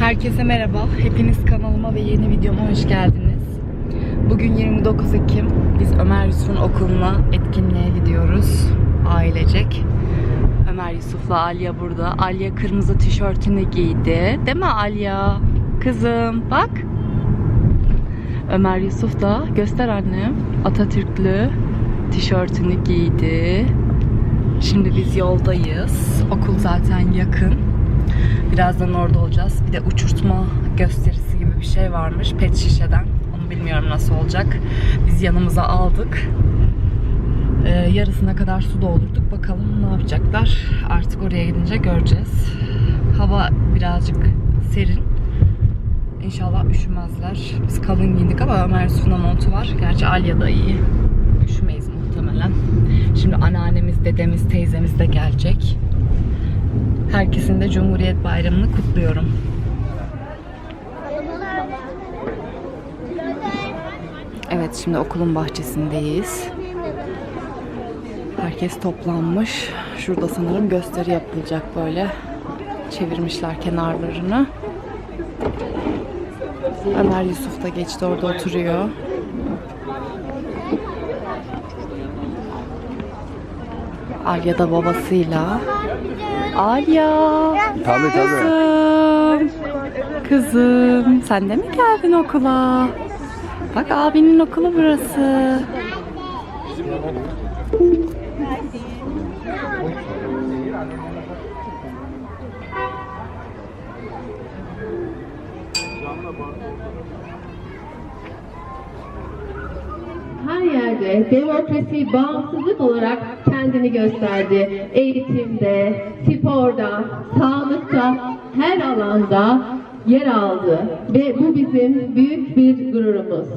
Herkese merhaba. Hepiniz kanalıma ve yeni videoma hoş geldiniz. Bugün 29 Ekim. Biz Ömer Yusuf'un okuluna etkinliğe gidiyoruz. Ailecek. Ömer Yusuf'la Alya burada. Alya kırmızı tişörtünü giydi. Değil mi Alya? Kızım bak. Ömer Yusuf da göster annem. Atatürklü tişörtünü giydi. Şimdi biz yoldayız. Okul zaten yakın. Birazdan orada olacağız. Bir de uçurtma gösterisi gibi bir şey varmış pet şişeden. Onu bilmiyorum nasıl olacak. Biz yanımıza aldık. Ee, yarısına kadar su doldurduk. Bakalım ne yapacaklar. Artık oraya gidince göreceğiz. Hava birazcık serin. İnşallah üşümezler. Biz kalın giyindik ama Ömer da montu var. Gerçi Alya da iyi. Üşümeyiz muhtemelen. Şimdi anneannemiz, dedemiz, teyzemiz de gelecek. Herkesin de Cumhuriyet Bayramı'nı kutluyorum. Evet şimdi okulun bahçesindeyiz. Herkes toplanmış. Şurada sanırım gösteri yapılacak böyle. Çevirmişler kenarlarını. Ömer Yusuf da geçti orada oturuyor. Alya da babasıyla. Alya. Tabii tabii. Kızım. Kızım. Sen de mi geldin okula? Bak abinin okulu burası. her yerde demokrasi, bağımsızlık olarak kendini gösterdi. Eğitimde, sporda, sağlıkta, her alanda yer aldı. Ve bu bizim büyük bir gururumuz.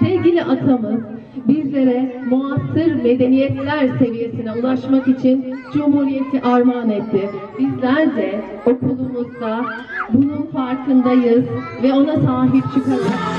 Sevgili atamız bizlere muasır medeniyetler seviyesine ulaşmak için Cumhuriyeti armağan etti. Bizler de okulumuzda bunun farkındayız ve ona sahip çıkarak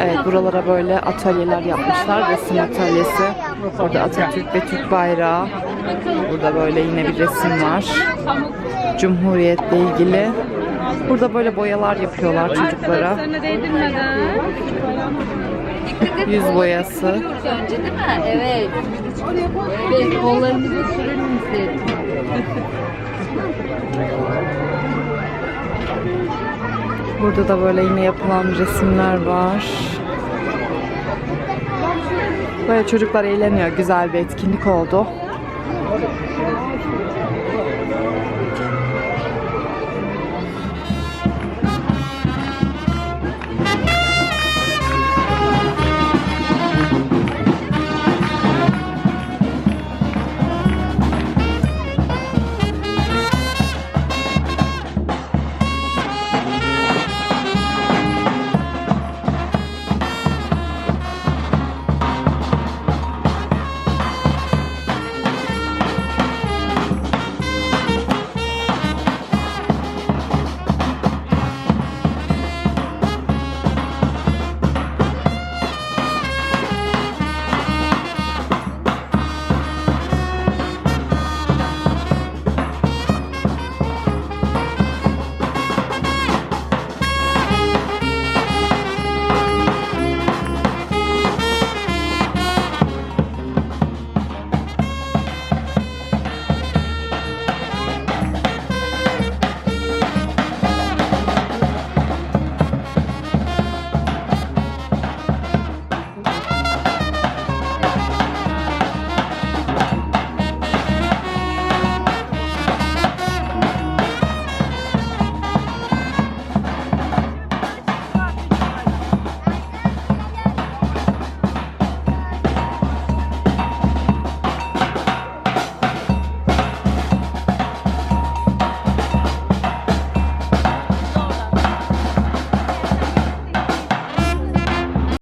Evet buralara böyle atölyeler yapmışlar. Resim atölyesi. Orada Atatürk ve Türk bayrağı. Burada böyle yine bir resim var. Cumhuriyetle ilgili. Burada böyle boyalar yapıyorlar çocuklara. Yüz boyası. önce değil mi? Evet. Ve kollarımızı sürür müsün? Burada da böyle yine yapılan resimler var. Böyle çocuklar eğleniyor. Güzel bir etkinlik oldu. 我得吃。